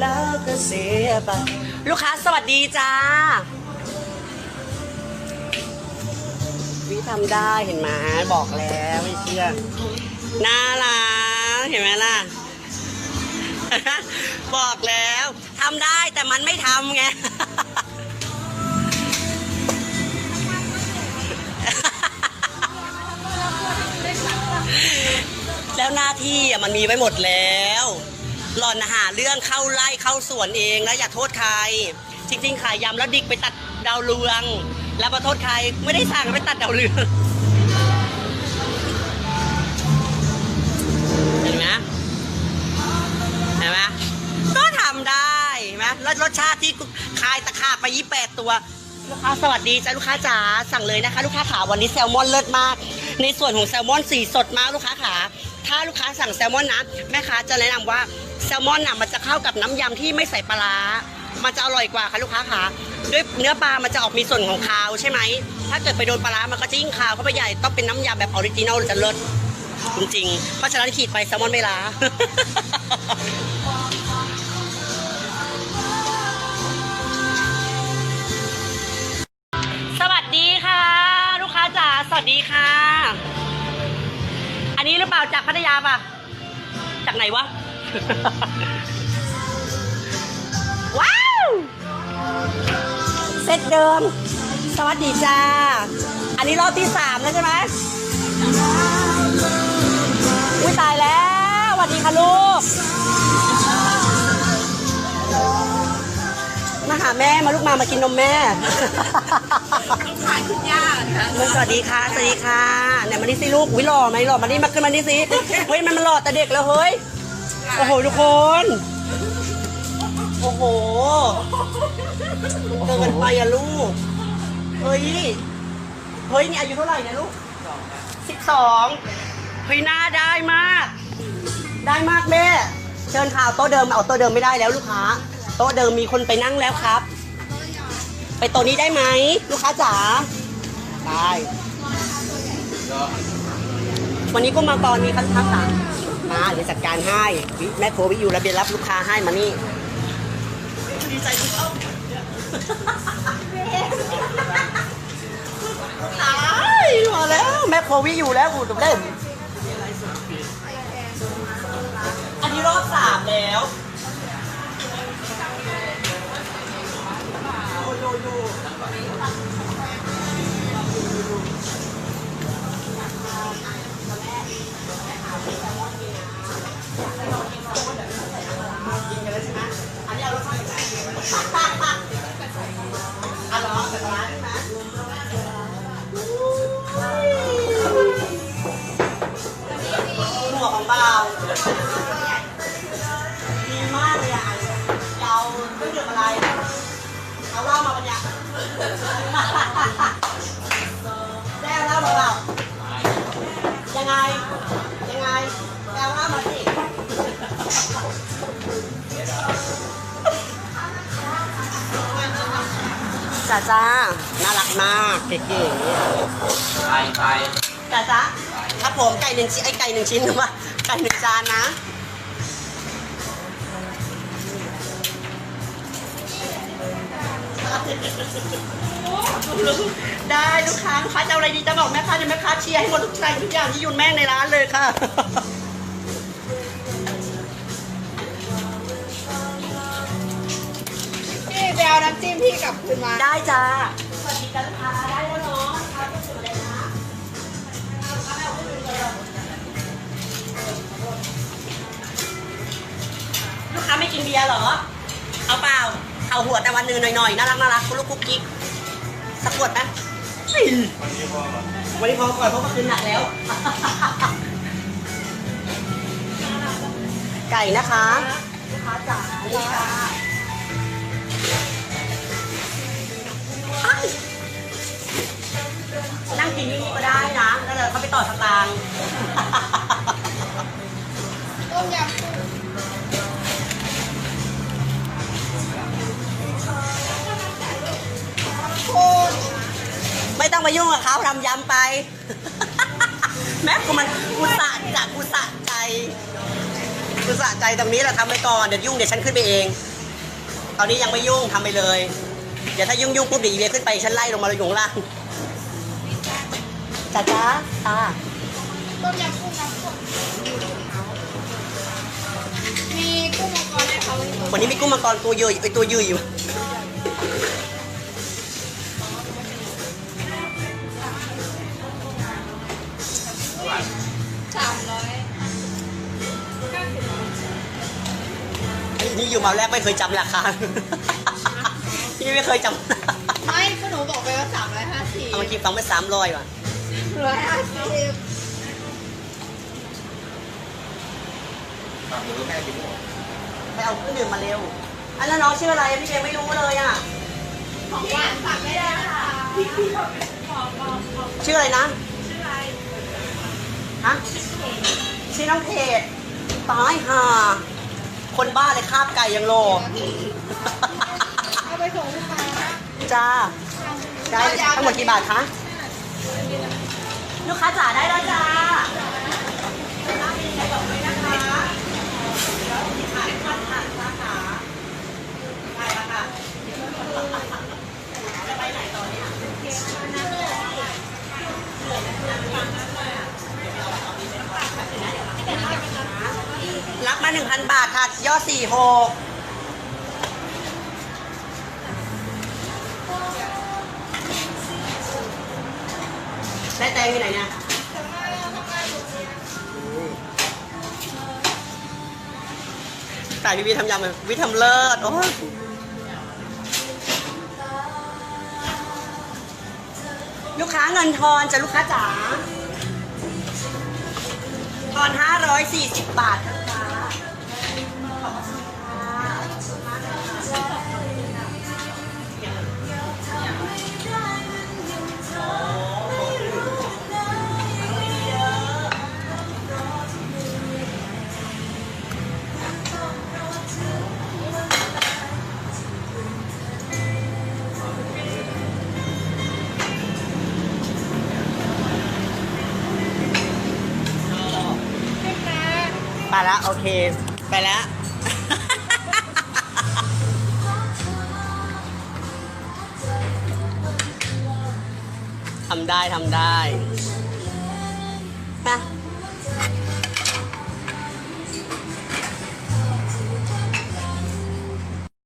แล้วก็เสียไปลูกค้าสวัสดีจ้า วิทำได้เห็นไหมบอกแล้วไม่เชื่อน่ารักเห็นไหมล่ะ บอกแล้วทำได้แต่มันไม่ทำไงแล้วหน้าที่อะมันมีไว้หมดแล้ว หล่อนหาเรื่องเข้าไล่เข้าสวนเองแล้วอย่าโทษใคร จริงๆขายยำแล้วดิกไปตัดดาวเรือง แล้วมาโทษใครไม่ได้สั่งไปตัดดาวเรืองเห็นไหมเห็นไหมก็ทำได้เห็นไหมแล้วรสชาติที่คายตะขาบไปยี่แปดตัวลูกค้าสวัสดีจ้าลูกค้าจ๋าสั่งเลยนะคะ ลูกค้าขาวันนี้แซลมอนเลิศมาก ในส่วนของแซลมอนสีสดมากลูกค้าขา ถ้าลูกค้าสั่งแซลมอนนะแม่ค้าจะแนะนำว่าแซลมอนน่ะมันจะเข้ากับน้ำยำที่ไม่ใส่ปลาร้ามันจะอร่อยกว่าค่ะลูกค้าค่ะด้วยเนื้อปลามันจะออกมีส่วนของคาวใช่ไหม ถ้าเกิดไปโดนปลาร้ามันก็จะยิ่งคาวเข้าไปใหญ่ต้องเป็นน้ำยำแบบออริจินอลจะเลิศจริงๆเพราะฉะนั้นขีดไปแซลมอนไม่ล้าาจากพัทยาป่ะ จากไหนวะ ว้าว เซตเดิม สวัสดีจ้า อันนี้รอบที่สามแล้วใช่ไหมอุ้ยตายแล้วสวัสดีค่ะลูก แม่มาลูกมามากินนมแม่ขายคุณย่าค่ะมันสวัสดีค่ะสวัสดีค่ะไหนมานี่สิลูกวิหล่อไหมหล่อมานี่มาขึ้นมานี่สิเฮ้ยมันมันหล่อแต่เด็กแล้วเฮ้ยโอ้โหทุกคนโอ้โหเกินไปอะลูกเฮ้ยเฮ้ยนี่อายุเท่าไหร่นะลูกสิบสองเฮ้ยหน้าได้มาก ได้มากแม่เชิญข่าวโต๊ะเดิมเอาโต๊ะเดิมไม่ได้แล้วลูกค้าโต๊ะเดิมมีคนไปนั่งแล้วครับ ไปโต๊ะนี้ได้ไหมลูกค้าจ๋าได้วันนี้ก็มังกรมีคันทักษะมาเดี๋ยวจัดการให้แม่โควิอยู่ระเบียนรับลูกค้าให้มานี่ดีใจที่เขาตายมาแล้ว แม่โควิอยู่แล้วกูจะเล่นอันนี้รอบสามแล้ว เราไม่ดื่มอะไรเอาเหล้ามาปะเนี่ยได้เอาเหล้ามาเปล่ายังไง ยังไงไปเอาเหล้ามาสิจ้าจ้าน่ารักมากเก๋ไปไปๆจ้าจ้าครับผมไก่หนึ่งชิ้นไอไก่หนึ่งชิ้นหรือว่าไก่หนึ่งจานนะ ได้ลูกค้าลูกค้าจะเอาอะไรดีจะบอกแม่ค้าจะแม่ค้าเชียร์ให้หมดทุกใจทุกอย่างที่อยุ่นแม่งในร้านเลยค่ะพี่ไปเอาน้ำจิ้มพี่กลับคืนมาได้จ้าสวัสดีจ้าลูกค้าได้แล้วเนาะลูกค้าก็สวยเลยนะลูกค้าไม่กินเบียร์เหรอ เอาเปล่า เอาหัวแต่วันหนึ่งหน่อยๆน่ารักน่ารักคุณลูกคุกกิ๊กสักขวดไหมไม่วันนี้พอก่อนเพราะว่าคืนหนักแล้ว ไก่นะคะลูกค้าจ๋านี่ค่ะนั่งกินที่นี่ก็ได้นะแล้วเดี๋ยวเขาไปต่อสตางค์ ต้องมายุ่งกับเขาทำยำไป แม่กูมันกูสะจากกูสะใจกูสะใจตรงนี้แหละทำไปก่อนเดี๋ยวยุ่งเดี๋ยวฉันขึ้นไปเอง ตอนนี้ยังไม่ยุ่งทำไปเลย เดี๋ยวถ้ายุ่งยุ่งๆปุ๊บเดี๋ยวอีเวียขึ้นไปชั้นไล่ลงมาเลยอยู่ข้างล่างจ้าจ้าอ่าต้มยำกุ้งน้ำข้นมีกุ้งมังกรไหมคะวันนี้วันนี้มีกุ้งมังกรตัวเยอะไอตัวยืดอยู่ นี่อยู่มาแรกไม่เคยจำราคา พี่ไม่เคยจำไม่ก็หนูบอกไปว่าสามร้อยห้าสิบเอามาคิดฟังไปสามร้อยว่ะร้อยห้าสิบฝากมือแม่ดิโมไปเอาเครื่องดื่มมาเร็ว อันนั้นน้องชื่ออะไรอะพี่เจไม่รู้เลยอะ ของหวานสั่งไม่ได้นะคะชื่ออะไรนะฮะ ชื่อน้องเพจตายห่า คนบ้าเลยคาบไก่ยังโล เอาไปส่งลูกค้าจ้า ได้ทั้งหมดกี่บาทคะ ลูกค้าจ๋าได้แล้วจ้ารับเป็นใช้บอกด้วยนะคะเดี๋ยวขายพันหันสาขาได้แล้วค่ะจะไปไหนต่อเนี่ ยรับมา1,000บาทค่ะยอด4 6ได้แตงอยู่ไหนเนี่ยแต่พี่วิทำยำเลยวิทำเลิศ โอ้ยลูกค้าเงินทอนจะลูกค้าจ๋าทอน540 บาท ไปแล้วโอเค ไปแล้ว ทำได้ทำได้